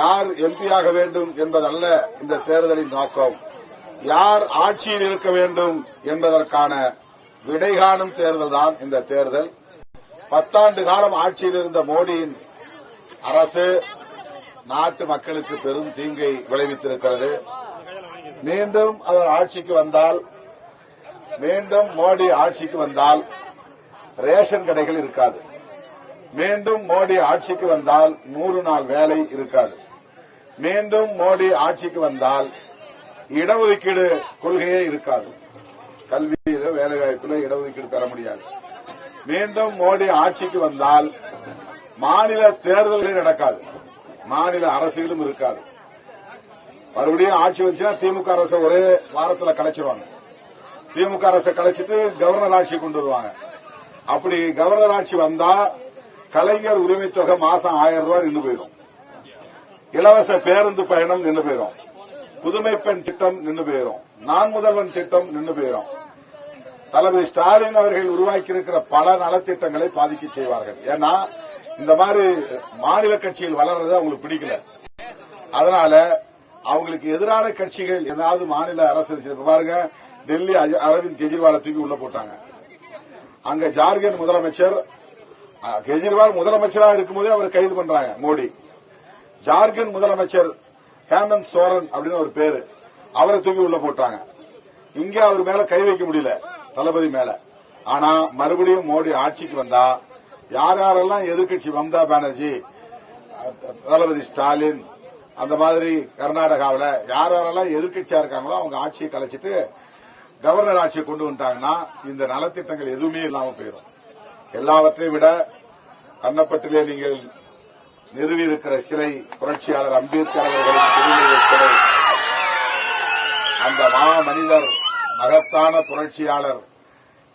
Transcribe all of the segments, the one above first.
யார் எம்பியாக வேண்டும் என்பதல்ல இந்த தேர்தலின் நோக்கம் யார் ஆட்சியில் இருக்க வேண்டும் என்பதற்கான விடைகாணும் தேர்தல் தான் இந்த தேர்தல். பத்தாண்டு காலம் ஆட்சியில் இருந்த மோடியின் அரசு நாட்டு மக்களுக்கு பெரும் தீங்கை விளைவித்திருக்கிறது. மீண்டும் அவர் ஆட்சிக்கு வந்தால் மீண்டும் மோடி ஆட்சிக்கு வந்தால் ரேஷன் கடைகள் இருக்காது. மீண்டும் மோடி ஆட்சிக்கு வந்தால் நூறு நாள் வேலை இருக்காது. மீண்டும் மோடி ஆட்சிக்கு வந்தால் இடஒதுக்கீடு கொள்கையே இருக்காது. கல்வியில வேலைவாய்ப்பில் இடஒதுக்கீடு பெற முடியாது. மீண்டும் மோடி ஆட்சிக்கு வந்தால் மாநில தேர்தல்களே நடக்காது. மாநில அரசுகளும் இருக்காது. மறுபடியும் ஆட்சி வந்துச்சுன்னா திமுக அரசை ஒரே வாரத்தில் கலைச்சிருவாங்க. திமுக அரசை கலைச்சிட்டு கவர்னர் ஆட்சி கொண்டு வருவாங்க. அப்படி கவர்னர் ஆட்சி வந்தா கலைஞர் உரிமை தொகை மாசம் ஆயிரம் ரூபாய் நின்று போயிடும். இலவச பேருந்து பயணம் நின்று போயிடும் புதுமை பெண் திட்டம் நின்று போயிடும் நான் முதல்வன் திட்டம் நின்று போயிடும் தளபதி ஸ்டாலின் அவர்கள் உருவாக்கி இருக்கிற பல நலத்திட்டங்களை பாதிக்க செய்வார்கள். ஏன்னா இந்த மாதிரி மாநில கட்சிகள் வளர்றது அவங்களுக்கு பிடிக்கல. அதனால அவங்களுக்கு எதிரான கட்சிகள் ஏதாவது மாநில அரசு பாருங்க டெல்லி அரவிந்த் கெஜ்ரிவாலை தூக்கி உள்ள போட்டாங்க. அங்க ஜார்க்கண்ட் முதலமைச்சர் கெஜ்ரிவால் முதலமைச்சராக இருக்கும்போதே அவர் கைது பண்றாங்க மோடி. ஜார்க்கண்ட் முதலமைச்சர் ஹேமந்த் சோரன் அப்படின்னு ஒரு பேரு. அவரை தூக்கி உள்ள போட்டாங்க. இங்க அவர் மேல கை வைக்க முடியல தளபதி மேல. ஆனா மறுபடியும் மோடி ஆட்சிக்கு வந்தா யார் யாரெல்லாம் எதிர்க்கட்சி மம்தா பானர்ஜி தளபதி ஸ்டாலின் அந்த மாதிரி கர்நாடகாவில் யார் யாரெல்லாம் எதிர்கட்சியா இருக்காங்களோ அவங்க ஆட்சியை கலைச்சிட்டு கவர்னர் ஆட்சியை கொண்டு வந்துட்டாங்கன்னா இந்த நலத்திட்டங்கள் எதுவுமே இல்லாம போயிடும் எல்லாவற்றையும் விட கண்ணப்பட்டிலே நீங்கள் நிறுவியிருக்கிற சிலை புரட்சியாளர் அம்பேத்கர் அவர்களின் சிலை. அந்த மாமனிதர் மகத்தான புரட்சியாளர்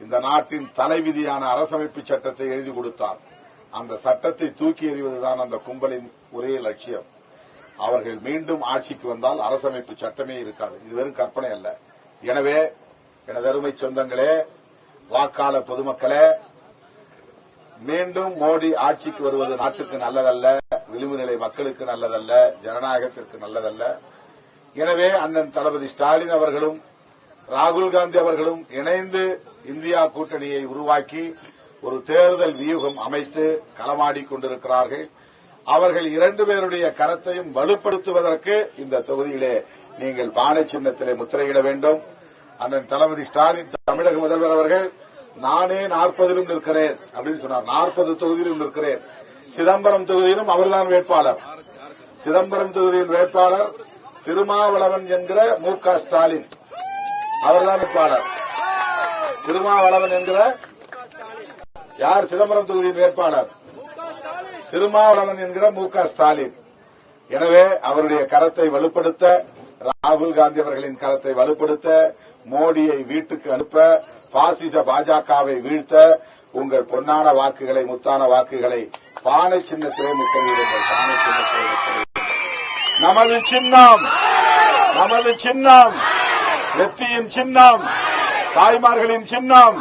இந்த நாட்டின் தலைவிதியான அரசமைப்பு சட்டத்தை எழுதி கொடுத்தார். அந்த சட்டத்தை தூக்கி எறிவதுதான் அந்த கும்பலின் ஒரே லட்சியம். அவர்கள் மீண்டும் ஆட்சிக்கு வந்தால் அரசமைப்பு சட்டமே இருக்காது. இது வெறும் கற்பனை அல்ல. எனவே எனதருமை சொந்தங்களே வாக்காளர் பொதுமக்களே மீண்டும் மோடி ஆட்சிக்கு வருவது நாட்டுக்கு நல்லதல்ல. விளிம்பு நிலை மக்களுக்கு நல்லதல்ல ஜனநாயகத்திற்கு நல்லதல்ல. எனவே அண்ணன் தளபதி ஸ்டாலின் அவர்களும் ராகுல் காந்தி அவர்களும் இணைந்து இந்தியா கூட்டணியை உருவாக்கி ஒரு தேர்தல் வியூகம் அமைத்து களமாடி கொண்டிருக்கிறார்கள். அவர்கள் இரண்டு பேருடைய கரத்தையும் வலுப்படுத்துவதற்கு இந்த தொகுதியிலே நீங்கள் பானை சின்னத்திலே முத்திரையிட வேண்டும். அண்ணன் தளபதி ஸ்டாலின் தமிழக முதல்வர் அவர்கள் நானே நாற்பதிலும் நிற்கிறேன் அப்படின்னு சொன்னார். நாற்பது தொகுதியிலும் நிற்கிறேன். சிதம்பரம் தொகுதியிலும் அவர்தான் வேட்பாளர். சிதம்பரம் தொகுதியில் வேட்பாளர் திருமாவளவன் என்கிற மு க ஸ்டாலின். அவர்தான் வேட்பாளர். திருமாவளவன் என்கிற யார்? சிதம்பரம் தொகுதியின் வேட்பாளர். திருமாவளவன் என்கிற மு ஸ்டாலின். எனவே அவருடைய கரத்தை வலுப்படுத்த ராகுல் காந்தி அவர்களின் கரத்தை வலுப்படுத்த மோடியை வீட்டுக்கு அனுப்ப பாசிச பாஜகவை வீழ்த்த உங்கள் பொன்னான வாக்குகளை முத்தான வாக்குகளை பானை சின்னத்திலே முத்தமிடுங்கள் பானை சின்னத்திலே நமது சின்னம் நமது சின்னம் வெற்றியின் சின்னம் தாய்மார்களின் சின்னம்